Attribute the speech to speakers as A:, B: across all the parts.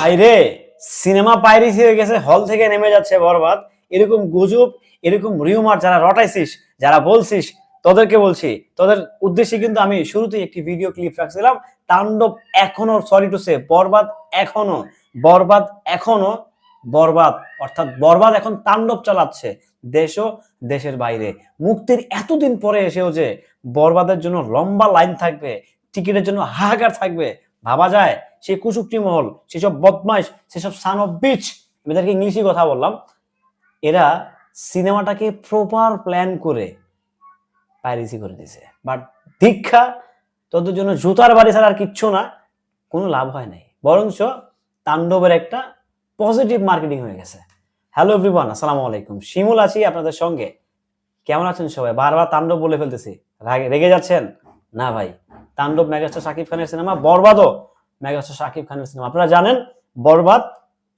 A: হাইরে cinema piracy হয়ে গেছে, হল থেকে নেমে যাচ্ছে বরবাদ। এরকম গুজব, এরকম রিউমার যারা রটাইছিস, যারা বলছিস, তোদেরকে বলছি, তোদের উদ্দেশ্যে কিন্তু আমি শুরুতেই একটি ভিডিও ক্লিপ রাখছিলাম। তাণ্ডব এখনও সরি টু সে বরবাদ এখনও বরবাদ এখনও, বরবাদ, অর্থাৎ বরবাদ এখন তাণ্ডব চালাচ্ছে দেশ ও দেশের বাইরে। মুক্তির এতদিন পরে এসেও যে বরবাদের জন্য লম্বা লাইন থাকবে টিকিটের জন্য হাহাকার থাকবে। ভাবা যায় সেই কুচুকটি মহল, সেসব বদমাইশ, সেসব সান অফ বিচ আমি তাদেরকে ইংলিশে কথা বললাম। এরা সিনেমাটাকে প্রপার প্ল্যান করে পাইরেসি করে দিছে বাট দীক্ষা তোদের জন্য জুতার বাড়ি ছাড়া আর কিচ্ছু না, কোনো লাভ হয় নাই। বরঞ্চ তাণ্ডবের একটা পজিটিভ মার্কেটিং হয়ে গেছে। হ্যালো এভরিওয়ান আসসালামু আলাইকুম। শিমুল আছি আপনাদের সঙ্গে। কেমন আছেন সবাই? বারবার তাণ্ডব বলে ফেলতেছি। রাগে- রেগে যাচ্ছেন? না ভাই। তাণ্ডব মেগাস্টার শাকিব খানের সিনেমা, বরবাদও মেগাস্টার শাকিব খানের সিনেমা। আপনারা জানেন, বরবাদ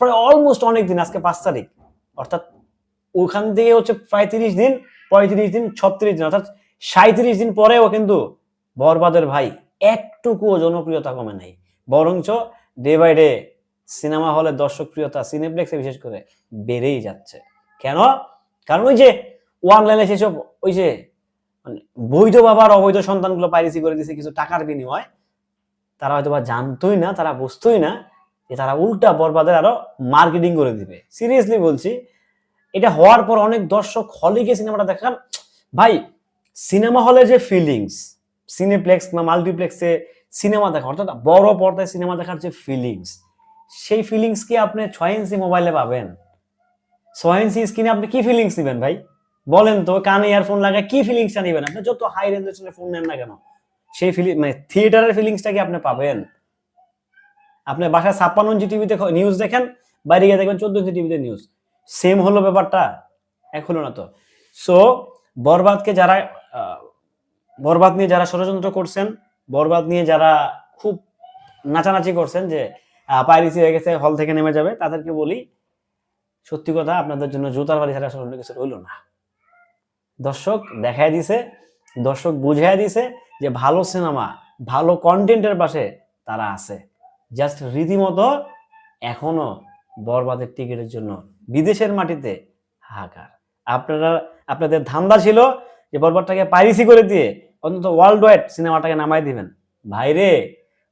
A: প্রায় অলমোস্ট অনেক দিন, আজকে পাঁচ তারিখ। অর্থাৎ ওখান থেকে হচ্ছে প্রায় তিরিশ দিন, পঁয়ত্রিশ দিন, ছত্রিশ দিন, অর্থাৎ সাঁত্রিশ দিন পরেও কিন্তু বরবাদের ভাই একটুকুও জনপ্রিয়তা কমে নাই। বরঞ্চ ডে বাই ডে সিনেমা হলের দর্শকপ্রিয়তা সিনেপ্লেক্সে বিশেষ করে বেড়েই যাচ্ছে। কেন? কারণ ওই যে ওয়ান লাইনে সেসব, ওই যে মানে বৈধ বাবার অবৈধ সন্তানগুলো পাইরেসি করে দিছে কিছু টাকার বিনিময়, তারা হয়তো বা জানতোই না, তারা বুঝতোই না যে তারা উল্টা বরবাদের আরও মার্কেটিং করে দিবে। সিরিয়াসলি বলছি, এটা হওয়ার পর অনেক দর্শক হলে গিয়ে সিনেমাটা দেখান ভাই, সিনেমা হলে যে ফিলিংস সিনেপ্লেক্স বা মাল্টিপ্লেক্সে সিনেমা দেখা, অর্থাৎ বড় পর্দায় সিনেমা দেখার যে ফিলিংস সেই ফিলিংস কি আপনি ছয় ইঞ্চি মোবাইলে পাবেন? ছয় ইঞ্চি স্ক্রিনে আপনি কি ফিলিংস নেবেন ভাই? বলেন তো, কানে ইয়ারফোন লাগায় কি ফিলিংসটা নেবেন? আপনি যত হাই রেজলিউশনের ফোন নেন না কেন, সেই ফিলিং মানে থিয়েটারের ফিলিংসটা কি আপনি পাবেন? আপনি বাসায় ছাপ্পান্ন ইঞ্চি টিভিতে নিউজ দেখেন, বাইরে গিয়ে দেখবেন চোদ্দ ইঞ্চি টিভিতে নিউজ সেম হলো ব্যাপারটা, এক হলো না তো। সো বরবাদকে যারা বরবাদ নিয়ে যারা ষড়যন্ত্র করছেন, বরবাদ নিয়ে যারা খুব নাচানাচি করছেন যে পাইরিসি হয়ে গেছে হল থেকে নেমে যাবে, তাদেরকে বলি, সত্যি কথা আপনাদের জন্য জুতার বাড়ি ছাড়া আসলে অন্য কিছু রইল না। দর্শক দেখায় দিছে, দর্শক বুঝাই দিছে যে ভালো সিনেমা ভালো কন্টেন্টের পাশে তারা আছে। জাস্ট রীতিমতো এখনও বরবাদের টিকিটের জন্য বিদেশের মাটিতে হাহাকার। আপনারা, আপনাদের ধান্দা ছিল যে বরবাদটাকে পাইরিসি করে দিয়ে অন্তত ওয়ার্ল্ড ওয়াইড সিনেমাটাকে নামাই দিবেন। ভাইরে,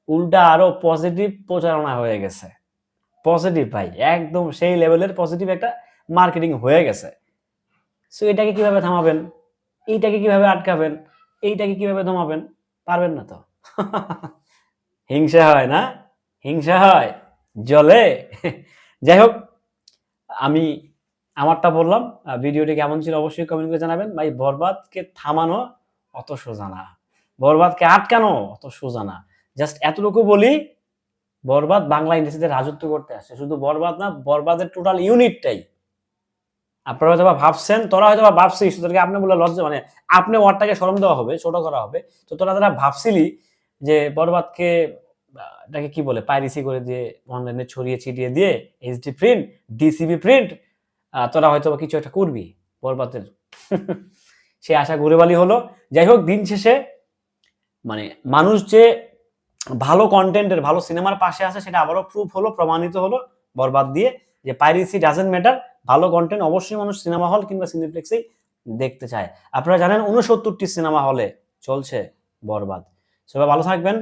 A: উল্টা আরও পজিটিভ প্রচারণা হয়ে গেছে। পজিটিভ ভাই, একদম সেই লেভেলের পজিটিভ একটা মার্কেটিং হয়ে গেছে। সো এটাকে কীভাবে থামাবেন? এইটাকে কীভাবে আটকাবেন? এইটাকে কীভাবে থামাবেন? পারবেন না তো। হিংসা হয় না? হিংসা হয়? জলে? যাই হোক, আমি আমারটা বললাম ভিডিওটি কেমন ছিল অবশ্যই কমেন্ট করে জানাবেন। ভাই, বরবাদকে থামানো অত সোজা না। বরবাদকে আটকানো অত সোজা না। জাস্ট এতটুকু বলি, বরবাদ বাংলা ইন্ডাস্ট্রিতে রাজত্ব করতে আসছে শুধু বরবাদ না, বরবাদের টোটাল ইউনিটটাই আপনারা হয়তো বা ভাবছেন, তোরা হয়তো বা ভাবছিস, তোদেরকে আপনি বলে লজ্জা মানে আপনি ওয়ার্ডটাকে স্মরণ দেওয়া হবে, ছোট করা হবে। তো তোরা তারা ভাবছিলি যে বরবাদকে এটাকে কি বলে পাইরিসি করে দিয়ে অনলাইনে ছড়িয়ে ছিটিয়ে দিয়ে এইচডি প্রিন্ট ডিসিবি প্রিন্ট তোরা হয়তো বা কিছু একটা করবি বরবাদের সে আশা ঘুরেবালি হলো। যাই হোক, দিন শেষে মানে মানুষ যে ভালো কন্টেন্টের ভালো সিনেমার পাশে আছে, সেটা আবারও প্রুফ হলো, প্রমাণিত হলো বরবাদ দিয়ে যে পাইরেসি ডাজেন্ট ম্যাটার ভালো কন্টেন্ট অবশ্যই মানুষ সিনেমা হল কিংবা সিনেপ্লেক্সেই দেখতে চায়। আপনারা জানেন উনসত্তরটি সিনেমা হলে চলছে বরবাদ। সবাই ভালো থাকবেন,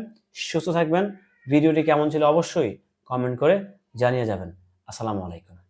A: সুস্থ থাকবেন। ভিডিওটি কেমন ছিল অবশ্যই কমেন্ট করে জানিয়ে যাবেন। আসসালামু আলাইকুম।